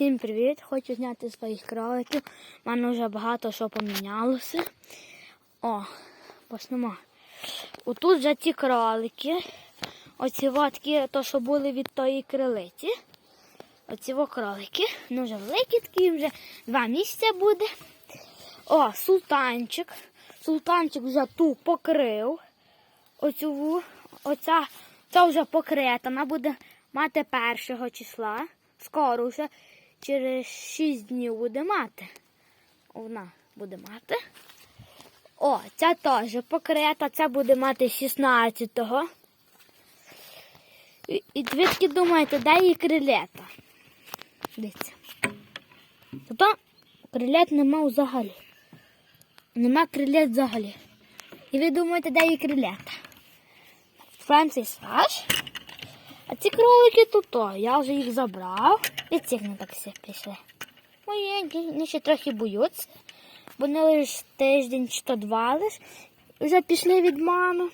Всім привіт! Хочу зняти своїх кроликів. У мене вже багато що помінялося. О, почнемо. Отут вже ті кролики. Оці ватки, то, що були від тої крилиці. Оці кролики. Ну вже великі такі, вже два місяця буде. О, султанчик. Султанчик вже ту покрив. Оцю, оця, ця вже покрита. Вона буде мати першого числа. Скоро вже через 6 днів буде мати. Вона буде мати. О, ця теж покрита, ця буде мати 16-го. І, і ви думаєте, де її крилета? Дивіться. Тобто крилет нема взагалі. Нема крилет взагалі. І ви думаєте, де її крилета? Францій Саш. А ці кролики тут, о, я вже їх забрав. І цих не так всі пішли. Вони ще трохи боються. Бо не тиждень чи то два лиш. Вже пішли від мами.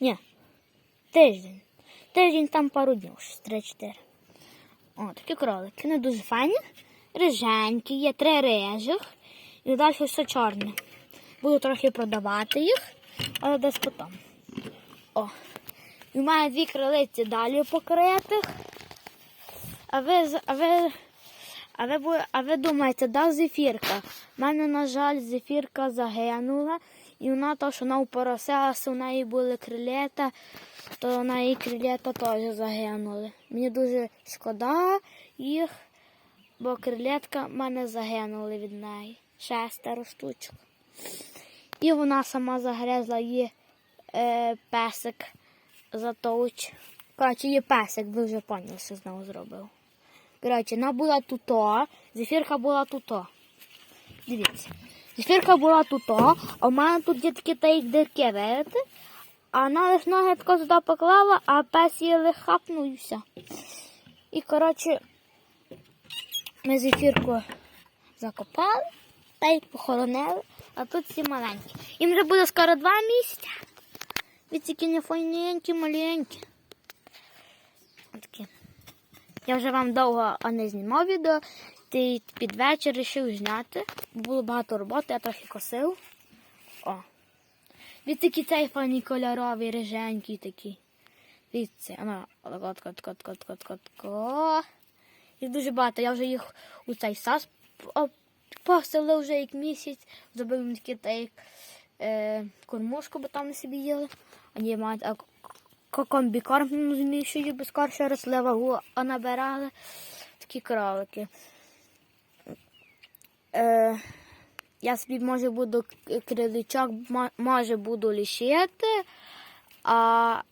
Ні, тиждень. Тиждень там пару днів, щось три-чотири. О, такі кролики. Вони дуже файні. Риженькі, є три рижих. І далі все чорне. Буду трохи продавати їх, але десь потім. О. І мене дві крилиці далі покритих. А ви, а ви, а ви, а ви думаєте, да, зефірка? У мене, на жаль, зефірка загинула. І вона то, що вона упоросилася, у неї були крилета, то на її крилета теж загинули. Мені дуже шкода їх, бо крилетка в мене загинули від неї. Шестеро штучок. І вона сама загрезла її е, песик затовч. Коротше, є песик, ви вже поняли, що знову зробив. Коротше, вона була туто, зефірка була туто. Дивіться. Зефірка була туто, а в мене тут є такі та як дирки, видите? А вона лише ноги тако туди поклала, а пес її лише хапнув і все. І, коротше, ми зефірку закопали та й похоронили, а тут всі маленькі. Їм вже буде скоро два місяці. Ви такі не файненькі, маленькі. Отакі. Я вже вам довго не знімав відео. Ти під вечір вирішив зняти. Було багато роботи, я трохи косив. О. Такі цей файний кольоровий, риженький такий. Дивіться, ана, от, от, от, от, от, от, от. Їх дуже багато. Я вже їх у цей сас поселив вже як місяць. Зробив їм такі та як е, кормушку, бо там не собі їли. Вони мають комбікорм, ну, їх би скорше росли вагу, а набирали такі кролики. Е, я собі, може, буду криличок, може, буду лишити, а,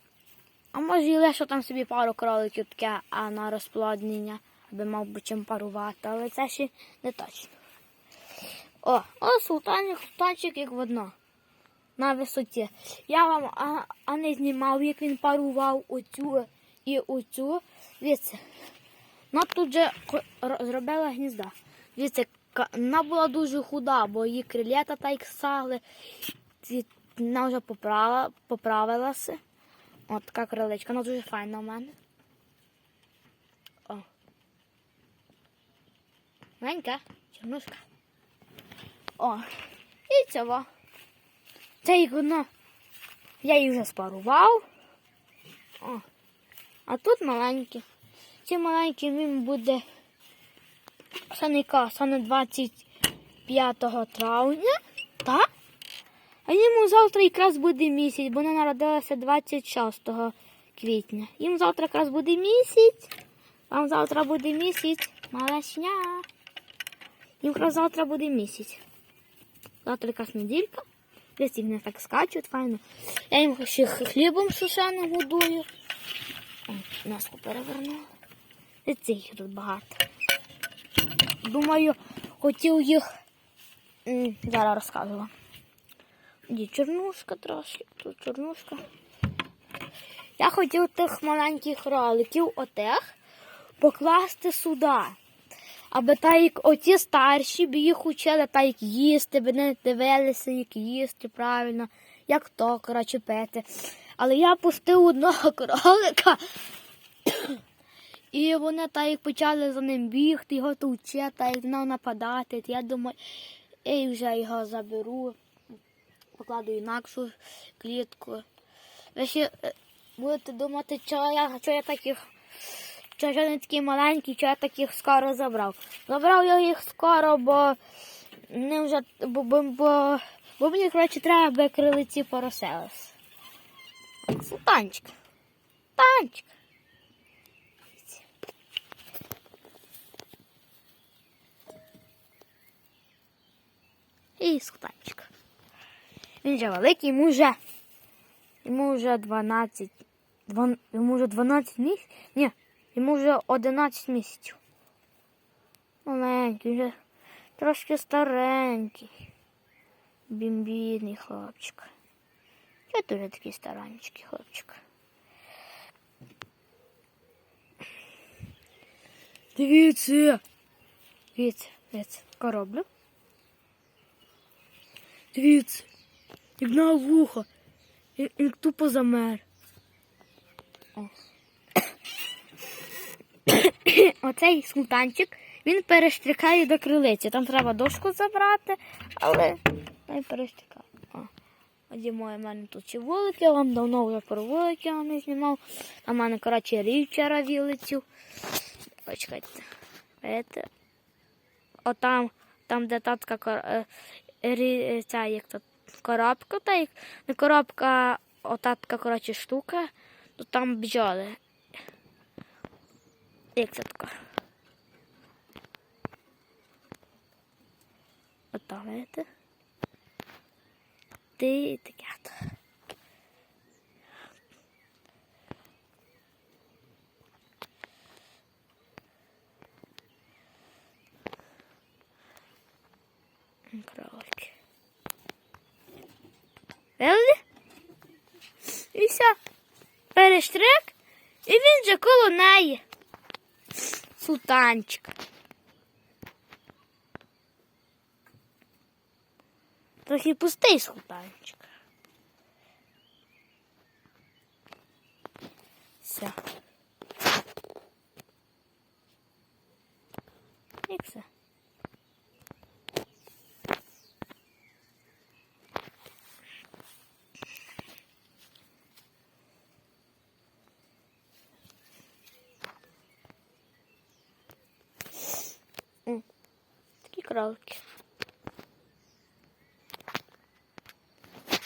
а може, і лише там собі пару кроликів таке а на розплоднення, аби мав би чим парувати, але це ще не точно. О, о, султанчик, султанчик як водно. На висоті. Я вам а, а не знімав, як він парував оцю і оцю. Дивіться, вона тут же зробила гнізда. Дивіться, вона була дуже худа, бо її крилета так сагли. Вона вже поправила, поправилася. От така крилечка, вона дуже файна у мене. О. Маленька, чернушка. О, і цього. Це як воно. Я їх вже спарував. О. А тут маленькі. Ці маленькі він буде саника, саме 25 травня. Так? А йому завтра якраз буде місяць, бо вона народилася 26 квітня. Їм завтра якраз буде місяць. Вам завтра буде місяць. Малашня. Їм якраз завтра буде місяць. Завтра якась неділька. Десь не так скачуть, файно. Я їм ще хлібом сушеним годую. Носку перевернула. І цих тут багато. Думаю, хотів їх. Зараз розкажу вам. Є чорнушка трошки, тут чорнушка. Я хотів тих маленьких роликів, отих, покласти сюди. Аби так як оті старші б їх учили так як їсти, б не дивилися, як їсти правильно, як то, коротше, пити. Але я пустив одного кролика І вони так як почали за ним бігти, його товче, та як знав нападати. Я думаю, ей, вже його заберу, покладу інакшу клітку. Ви ще е, будете думати, що я, що я таких, що я не такий маленький, що я таких скоро забрав. Забрав я їх скоро, бо не вже, бо, бо, бо, бо мені, коротше, треба, аби крилиці пороселися. Танчик. Танчик. І скутанчик. Він вже великий, йому вже, йому вже 12, дван- йому вже 12 місяців? Ні, йому вже 11 місяців. Маленький, вже трошки старенький. Бімбідний хлопчик. Я дуже такий старанчикий хлопчик. Дивіться. Дивіться, дивіться, короблю. Дивіться, як на вухо, як, тупо замер. О. Оцей смутанчик, він перештрикає до крилиці. Там треба дошку забрати, але не перештрикає. О. Оді моє в мене тут ще вулики, я вам давно вже про вулики я не знімав. А в мене, коротше, вчора вілицю. Почекайте. Это. Отам, там, де татка кор... е, ця, як то, коробка, та як не коробка, о татка, коротше, штука, то там бджоли. Як це таке? Отам, видите? Ти таке. то. Кролики. Видали? І все. Перештрик, і він вже коло неї. Султанчик. Трохи пустий султанчик. Все. І все. Такі кролики.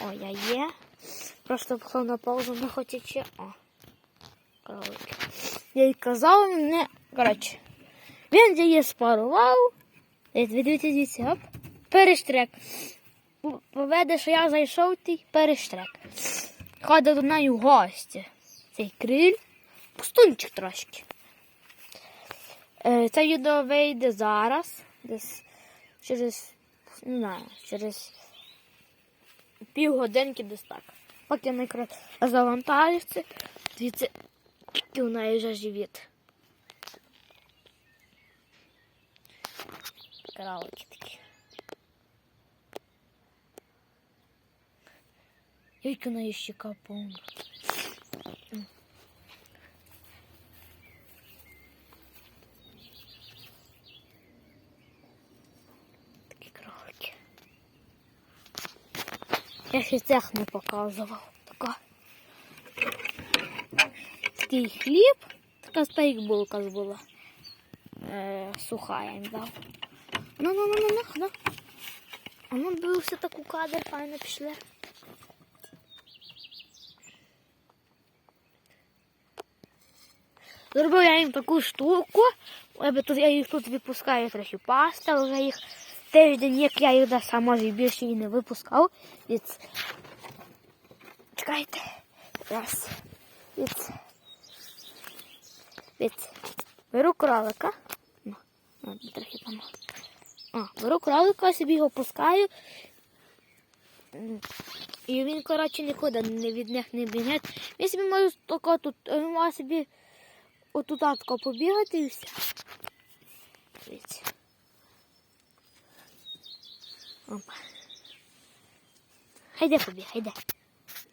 О, я є. Просто поклав на паузу, не хочучи. О, кролики. Я й казав, не. Коротше. Він її спарував. Дивіться, дивіться, дивіться, оп. Перештрек. Поведе, що я зайшов, ти перештрек. Ходить до неї в гості. Цей криль. Пустунчик трошки. Е, Це відео вийде зараз. Десь через, не знаю, через півгодинки десь так. Поки якраз завантажиться, дивіться, у неї вже живіт. Кралики такі. Яка у неї щека повна. Такі кролики. Я ще не показував. Така. Такий хліб, така стейк булка була. Е, суха я їм дав. Ну, ну, ну, ну, ну, ну. А ну дивився таку кадр, файно пішли. Зробив я їм таку штуку. Я, їх тут випускаю трохи пасти, але вже їх тиждень, як я їх десь, а більше і не випускав. Від... Чекайте. Раз. Від... Від... Беру кролика. Ну, ну, трохи там. А, беру кролика, собі його пускаю. І він, коротше, нікуди не від них не бігає. Він собі може тако тут, він може собі отут побігати і все. Дивіться. Опа. Хайде побіг, хайде.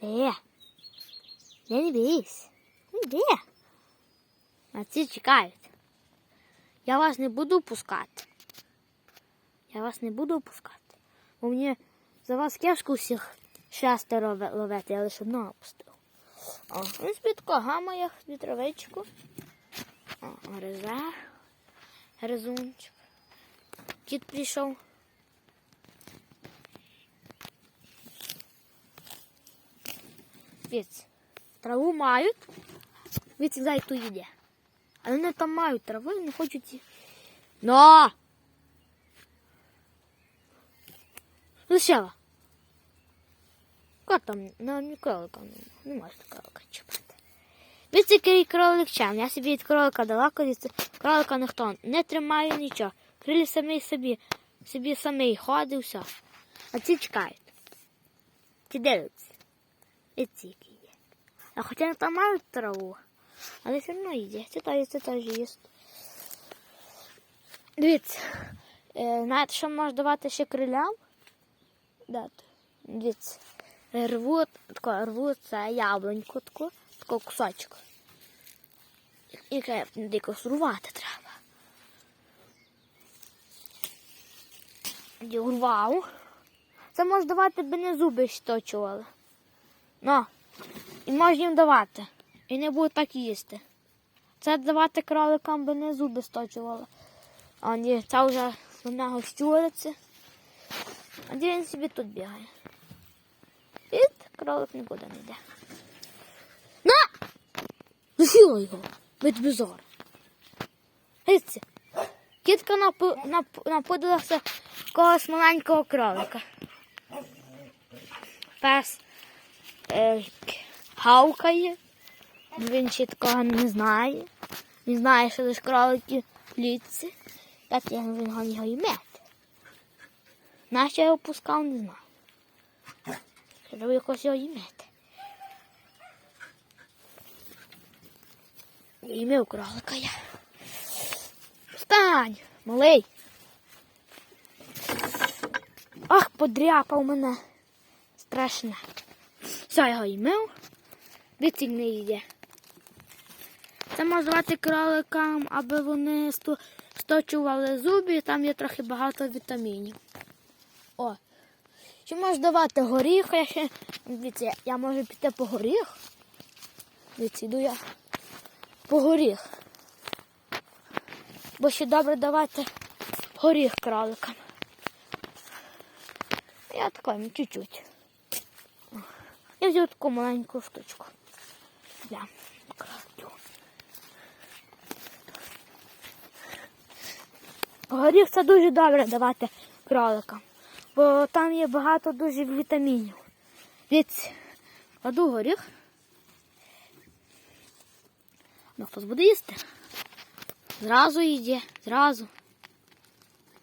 Де? Де не бійся? Де? А ці чекають. Я вас не буду пускати. Я вас не буду пускати. Бо мені за вас кешку всіх шестеро ловити, я лише одного пустив. О, собі тако гамає собі травичку. О, гризе. Гризунчик. Кіт прийшов. Віць. Траву мають. Віць дай ту їде. Але вони там мають траву і не хочуть. Но! Лишила. Ко там? Ну, ні кролика не, не можна кролика чіпати. Віць який кролик чем. Я собі від кролика далеко від ц- кролика ніхто не тримає нічого. Крилі самі собі, собі самий ходить, все. А ці чекають. Ті дивляться. І ці які є. А хоча вони там мають траву, але все одно їдять. Це теж, це теж. Дивіться, знаєте, що можна давати ще крилям? Дати. Дивіться. Рву, тако, рву це яблуньку, таку, таку кусочок. Яке дико сурвати треба. Урвав. Це можна давати, би не зуби щточували. Ну, і можна їм давати. І не будуть так їсти. Це давати кроликам, би не зуби сточували. А ні, це вже на нього щуриться. А він собі тут бігає? І кролик нікуди не йде. На! Лишила його, медбезор. Дивіться, кітка напу, нап, напудилася когось маленького кролика. Пес е, гавкає, він ще такого не знає. Він знає, що лише кролики в клітці. Так я він його і мет. Нащо його пускав, не знаю. Треба якось його і мет. Ім'я кролика я. Встань, малий. Ах, подряпав мене. Страшне. Все, я його імив. Віцік не йде. Це можна давати кроликам, аби вони сто- сточували зуби, там є трохи багато вітамінів. О. Ще можна давати горіх, я ще. Дивіться, я можу піти по горіх. Дивіться, йду я по горіх. Бо ще добре давати горіх кроликам. Я такой, чуть-чуть. Я взяв таку маленьку штучку. Для кроликів. Горіх це дуже добре давати кроликам, бо там є багато дуже вітамінів. Дивіться, кладу горіх. Ну, хтось буде їсти. Зразу йде, зразу.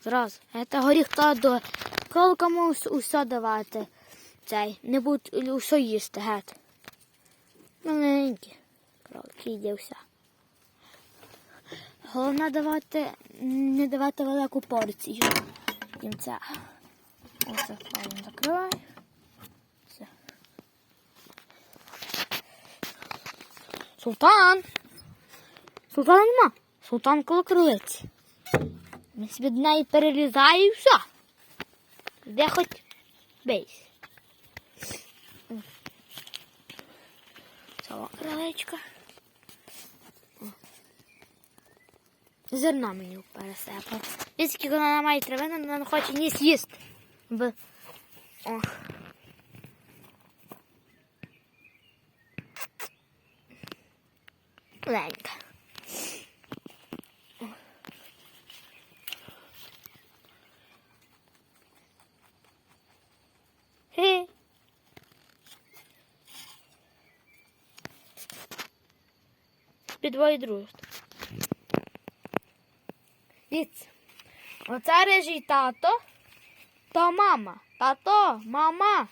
Зразу. Це горіх та до ус- усе давати. Цей. Не будуть усе їсти, гет. Маленькі. Кролики йде все. Головне давати, не давати велику порцію. Їм це. Оце правильно закривай. Все. Султан! Султана нема. Султан коло крилиці. Він собі до неї перелізає і все. Де хоч бейсь. О. Зерна мені пересипав. І скільки вона має травину, вона не хоче ні з'їсти. Б- О. Ленька. Підвої дружб. Дивіться. Оце режий тато, то мама. Тато, мама.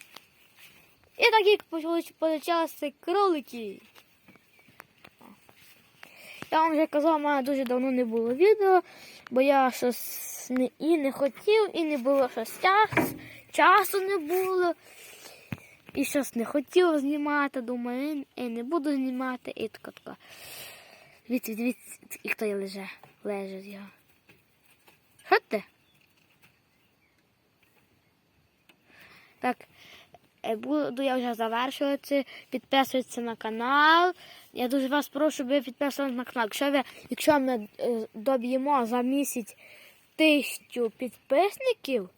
І так як почалися кролики. Я вам вже казав, у мене дуже давно не було відео, бо я щось не, і не хотів, і не було щось час, часу не було. І щось не хотів знімати, думаю, і не буду знімати, і така така. Дивіться, дивіться, і хто є леже. Лежить його. Ти? Так, е, буду я вже завершувати. Підписуйтесь на канал. Я дуже вас прошу, щоб ви підписувалися на канал. Якщо, ви, якщо ми е, доб'ємо за місяць тисячу підписників,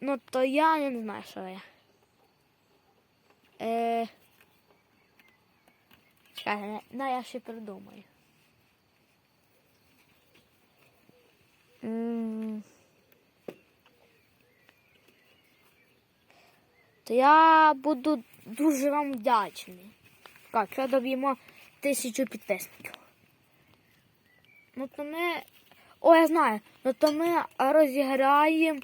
ну то я, я не знаю, що я. Е, чекайте, на я ще придумаю. То я буду дуже вам вдячний. Так, що доб'ємо тисячу підписників. Ну то ми. О, я знаю. Ну то ми розіграємо.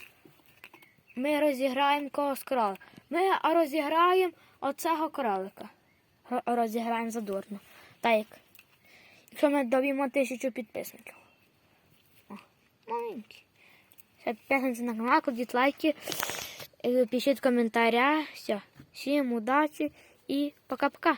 Ми розіграємо когось кролика. Ми розіграємо оцього кролика. Ро- Розіграємо задорно. Так як. Якщо ми доб'ємо тисячу підписників. О, маленький. Підписуйтесь на канал, кладіть лайки, е, пишіть коментарі. Все. Всім удачі і пока-пока.